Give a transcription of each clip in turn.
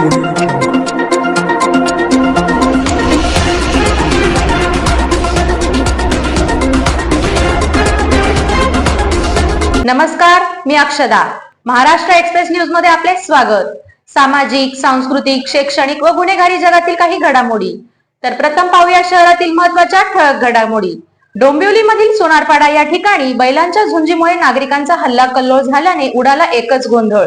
नमस्कार मी अक्षदा. महाराष्ट्र एक्सप्रेस न्यूजमध्ये आपले स्वागत. सामाजिक सांस्कृतिक शैक्षणिक व गुन्हेगारी जगातील काही घडामोडी. तर प्रथम पाहूया शहरातील महत्त्वाच्या ठळक घडामोडी. डोंबिवली मधील सोनारपाडा या ठिकाणी बैलांच्या झुंजीमुळे नागरिकांचा हल्ला कल्लोळ झाल्याने उडाला एकच गोंधळ.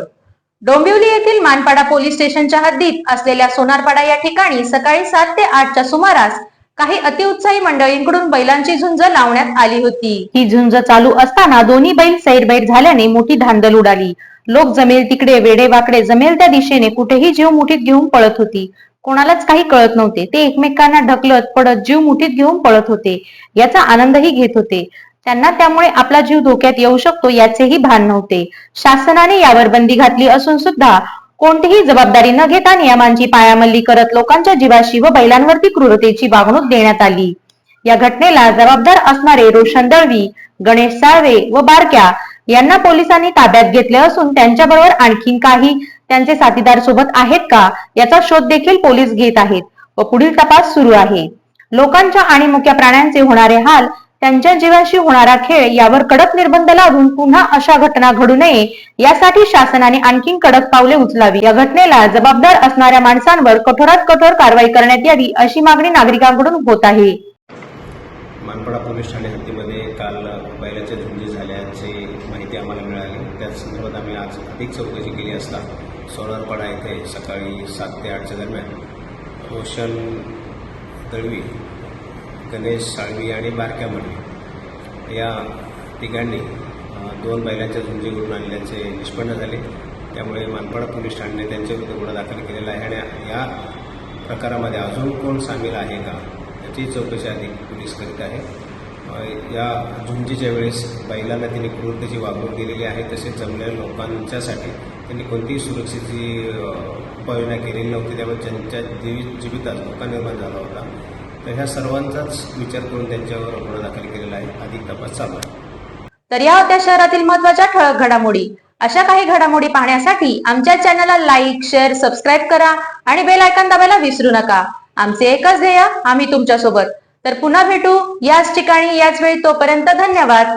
डोंबिवली येथील मानपाडा पोलीस स्टेशनच्या हद्दीत असलेल्या सोनारपाडा या ठिकाणी सकाळी सात ते आठच्या सुमारास काही अतिउत्साही मंडळींकडून बैलांची झुंज लावण्यात आली होती. ही झुंज चालू असताना दोन्ही बैल सैरबैर झाल्याने मोठी धांदल उडाली. लोक जमेल तिकडे वेडे वाकडे जमेल त्या दिशेने कुठेही जीव मुठीत घेऊन पळत होती. कोणालाच काही कळत नव्हते. ते एकमेकांना ढकलत पडत जीव मुठीत घेऊन पळत होते. याचा आनंदही घेत होते. त्यांना त्यामुळे आपला जीव धोक्यात येऊ शकतो याचेही भान नव्हते. शासनाने यावर बंदी घातली असून सुद्धा कोणतीही जबाबदारी न घेता नियमांची पायामल्ली करत लोकांच्या जीवाशी व बैलांवरती क्रूरतेची वागणूक देण्यात आली. या घटनेला जबाबदार असणारे रोशन दळवी गणेश साळवे व बारक्या यांना पोलिसांनी ताब्यात घेतले असून त्यांच्याबरोबर आणखीन काही त्यांचे साथीदार सोबत आहेत का याचा शोध देखील पोलीस घेत आहेत व पुढील तपास सुरू आहे. लोकांच्या आणि मुख्य प्राण्यांचे होणारे हाल त्यांच्या जीवाशी होणारा खेळ यावर कडक निर्बंध लावून पुन्हा अशा घटना घडू नये यासाठी शासनाने आणखी कडक पावले उचलावी. या घटनेला जबाबदार असणाऱ्या माणसांवर कठोरात कठोर कारवाई करण्यात यावी अशी मागणी नागरिकांकडून होत आहे. मानपाडा पोलीस ठाणे हद्दीमध्ये काल बैलाच्या झुंजी झाल्याची माहिती आम्हाला मिळाली. त्याच संदर्भात आम्ही आज अधिक चौकशी केली असता सोनारपाडा येथे सकाळी सात ते आठच्या दरम्यान रोशन दळवी गणेश साळवी आणि बारक्या मंडळी. या तिघांनी दोन बैलांच्या झुंजी घडून आणल्याचे निष्पन्न झाले. त्यामुळे मानपाडा पोलीस ठाण्याने त्यांच्याविरुद्ध गुन्हा दाखल केलेला आहे. आणि या प्रकारामध्ये अजून कोण सामील आहे का याची चौकशी अधिक पोलीस करीत आहे. या झुंजीच्या वेळेस बैलांना त्यांनी क्रूरतेची वागणूक दिलेली आहे. तसेच जमलेल्या लोकांच्यासाठी त्यांनी कोणतीही सुरक्षेची उपाययोजना केलेली नव्हती. त्यामुळे त्यांच्या जीवित जीवितात धोका निर्माण झाला होता तर ह्या सर्वांचाच विचार करून त्यांच्यावर गुन्हा दाखल केलेला आहे. अधिक तपास चालू आहे. तर या होत्या शहरातील महत्त्वाच्या ठळक घडामोडी. अशा काही घडामोडी पाहण्यासाठी आमच्या चॅनलला लाईक शेअर सबस्क्राईब करा आणि बेल आयकॉन दाबायला विसरू नका. आमचे एकच ध्येय आम्ही तुमच्यासोबत तर पुन्हा भेटू याच ठिकाणी याच वेळी तोपर्यंत धन्यवाद.